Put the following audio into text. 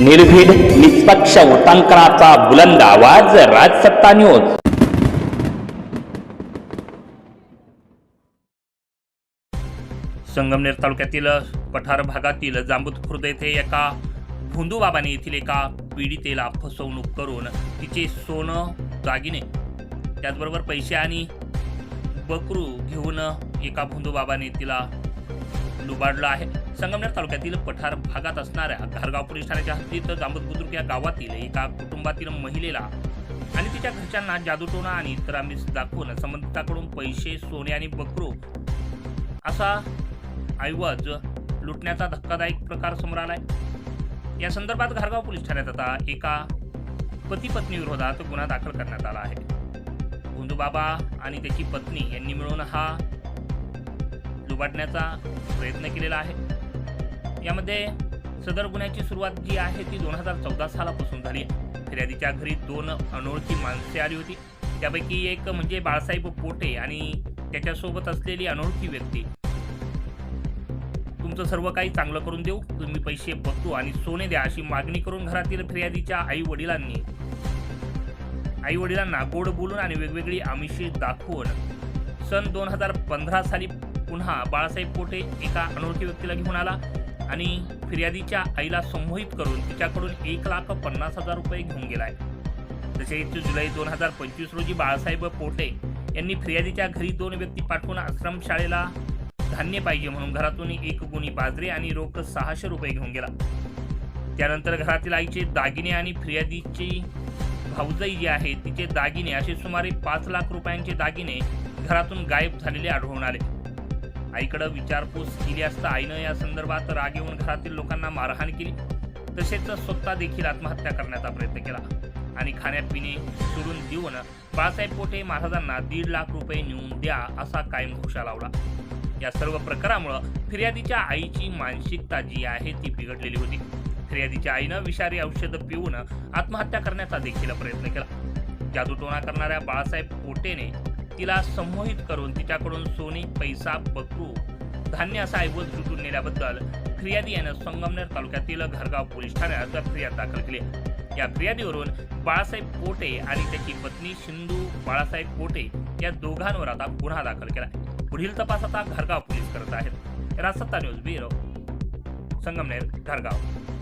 निर्भीड निष्पक्ष उटांकनाचा बुलंद आवाज राजसत्ता न्यूज. संगमनेर तालुक्यातील पठार भागातील जांबूत खुर्द येथे एका भोंदूबाबाने येथील एका पीडितेला फसवणूक करून तिचे सोनं दागिने त्याचबरोबर पैसे आणि बकरू घेऊन एका भोंदूबाबाने तिला लुबाडलं आहे. संगमनेर तालुक्यातील पठार भागात असणाऱ्या घारगाव पोलीस ठाण्याच्या हद्दीत जांबूत बुद्रुक या गावातील एका कुटुंबातील महिलेला आणि तिच्या घरच्यांना जादूटोणा आणि इतर आम्ही दाखवून संबंधिताकडून पैसे सोने आणि बकरू असा ऐवज लुटण्याचा धक्कादायक प्रकार समोर आलाय. या संदर्भात घारगाव पोलीस ठाण्यात आता एका पती पत्नी विरोधात गुन्हा दाखल करण्यात आला आहे. बाबा आणि त्याची पत्नी यांनी मिळून हा लुबाडण्याचा प्रयत्न केलेला आहे. यामध्ये सदर गुन्ह्याची सुरुवात जी आहे ती दोन हजार चौदा सालापासून झाली. फिर्यादीच्या घरी दोन अनोळखी माणसे आली होती. त्यापैकी एक म्हणजे बाळासाहेब पोटे आणि त्याच्यासोबत असलेली अनोळखी व्यक्ती. तुमचं सर्व काही चांगलं करून देऊ. तुम्ही पैसे बघतो आणि सोने द्या अशी मागणी करून घरातील फिर्यादीच्या आई वडिलांनी आई वडिलांना गोड बोलून आणि वेगवेगळी आमिषे दाखवून सन दोन हजार पंधरा साली पुन्हा बाळासाहेब पोटे एका अनोळखी व्यक्तीला घेऊन आला. आणि फिर्यादीच्या आईला संमोहित करून तिच्याकडून एक लाख पन्नास हजार रुपये घेऊन गेलाय. एकतीस जुलै दोन हजार पंचवीस रोजी बाळासाहेब पोटे यांनी फिर्यादीच्या घरी दोन व्यक्ती पाठवून आश्रमशाळेला धान्य पाहिजे म्हणून घरातून एक गुणी बाजरी आणि रोख सहाशे रुपये घेऊन गेला. त्यानंतर घरातील आईचे दागिने आणि फिर्यादीची भाऊजाई जी आहे तिचे दागिने असे सुमारे पाच लाख रुपयांचे दागिने घरातून गायब झालेले आढळून आले. आईकडं विचारपूस केली असता आईनं या संदर्भात राग येऊन घरातील लोकांना मारहाण केली. तसेच स्वतः देखील आत्महत्या करण्याचा प्रयत्न केला. आणि खाण्यापिणे सोडून देऊन बाळासाहेब पोटे महाराजांना दीड लाख रुपये नेऊन द्या असा कायम घोषा लावला. या सर्व प्रकारामुळं फिर्यादीच्या आईची मानसिकता जी आहे ती बिघडलेली होती. फिर्यादीच्या आईनं विषारी औषध पिऊन आत्महत्या करण्याचा देखील प्रयत्न केला. जादूटोणा करणाऱ्या बाळासाहेब पोटेने तिला संमोहित करून तिच्याकडून सोने पैसा बकरू धान्य असा ऐवज लुटून नेल्याबद्दल फिर्यादी यानं संगमनेर तालुक्यातील घरगाव पोलीस ठाण्यात फिर्याद दाखल केली या फिर्यादीवरून बाळासाहेब पोटे आणि त्याची पत्नी सिंधू बाळासाहेब पोटे या दोघांवर आता गुन्हा दाखल केला पुढील तपास आता घरगाव पोलीस करत आहेत. रासत्ता न्यूज ब्युरो संगमनेर घरगाव.